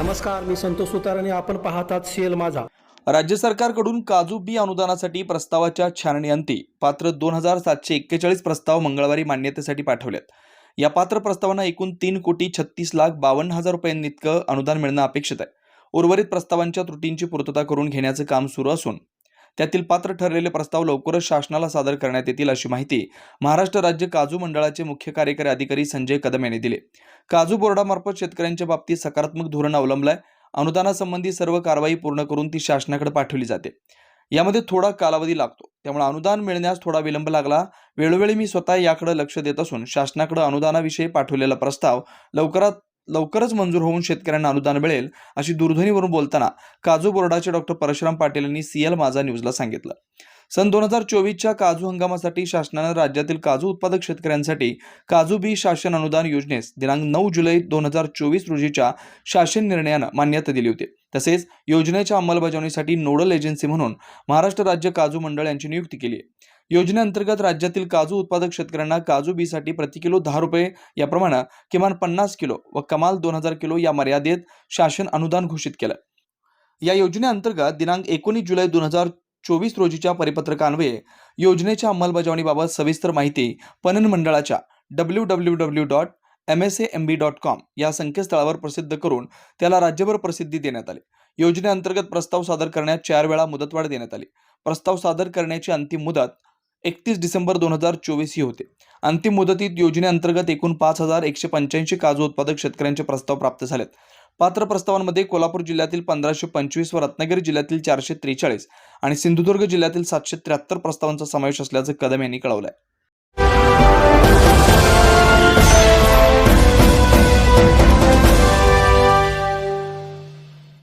नमस्कार मी संतोष सुतार आणि आपण पाहतात सीएल माझा. राज्य सरकारकडून काजू बी अनुदानासाठी प्रस्तावाच्या छाननीअंती पात्र दोन हजार सातशे एक्केचाळीस प्रस्ताव मंगळवारी मान्यतेसाठी पाठवलेत या पात्र प्रस्तावांना एकूण तीन कोटी छत्तीस लाख बावन्न हजार रुपयांइतकं अनुदान मिळणं अपेक्षित आहे. उर्वरित प्रस्तावांच्या त्रुटींची पूर्तता करून घेण्याचं काम सुरू असून त्यातील पात्र ठरलेले प्रस्ताव लवकरच शासनाला सादर करण्यात येतील अशी माहिती महाराष्ट्र राज्य काजू मंडळाचे मुख्य कार्यकारी अधिकारी संजय कदम यांनी दिले. काजू बोर्डामार्फत शेतकऱ्यांच्या बाबतीत सकारात्मक धोरण अवलंबलंय. अनुदानासंबंधी सर्व कारवाई पूर्ण करून ती शासनाकडे पाठवली जाते. यामध्ये थोडा कालावधी लागतो. त्यामुळे अनुदान मिळण्यास थोडा विलंब लागला. वेळोवेळी मी स्वतः याकडे लक्ष देत असून शासनाकडे अनुदानाविषयी पाठवलेला प्रस्ताव लवकरात लवकरच मंजूर होऊन शेतकऱ्यांना अनुदान मिळेल अशी दूरध्वनीवरून बोलताना काजू बोर्डाचे डॉक्टर परशुराम पाटील यांनी सीएल माझा न्यूजला सांगितलं. सन दोन हजार चोवीसच्या काजू हंगामासाठी शासनानं राज्यातील काजू उत्पादक शेतकऱ्यांसाठी काजू बी शासन अनुदान योजनेस दिनांक नऊ जुलै दोन हजार चोवीस रोजीच्या शासन निर्णयानं मान्यता दिली होती. तसेच योजनेच्या अंमलबजावणीसाठी नोडल एजन्सी म्हणून महाराष्ट्र राज्य काजू मंडळ यांची नियुक्ती केली आहे. योजनेअंतर्गत राज्यातील काजू उत्पादक शेतकऱ्यांना काजू बीसाठी प्रति किलो दहा रुपये याप्रमाणे किमान पन्नास किलो व कमाल दोन हजार किलो या मर्यादेत शासन अनुदान घोषित केलं. या योजनेअंतर्गत दिनांक एकोणीस जुलै दोन हजार चोवीस रोजीच्या परिपत्रकान्वये योजनेच्या अंमलबजावणीबाबत सविस्तर माहिती पणन मंडळाच्या W W W dot M S A M B dot com या संकेतस्थळावर प्रसिद्ध करून त्याला राज्यभर प्रसिद्धी देण्यात आली. योजनेअंतर्गत प्रस्ताव सादर करण्यात चार वेळा मुदतवाढ देण्यात आली. प्रस्ताव सादर करण्याची अंतिम मुदत एकतीस डिसेंबर दोन हजार चोवीस ही होते. अंतिम मुदतीत योजनेअंतर्गत एकूण पाच हजार एकशे पंच्याऐंशी काजू उत्पादक शेतकऱ्यांचे प्रस्ताव प्राप्त झालेत. पात्र प्रस्तावांमध्ये कोल्हापूर जिल्ह्यातील पंधराशे पंचवीस व रत्नागिरी जिल्ह्यातील चारशे त्रेचाळीस आणि सिंधुदुर्ग जिल्ह्यातील सातशे त्र्याहत्तर प्रस्तावांचा समावेश असल्याचं कदम यांनी कळवलं आहे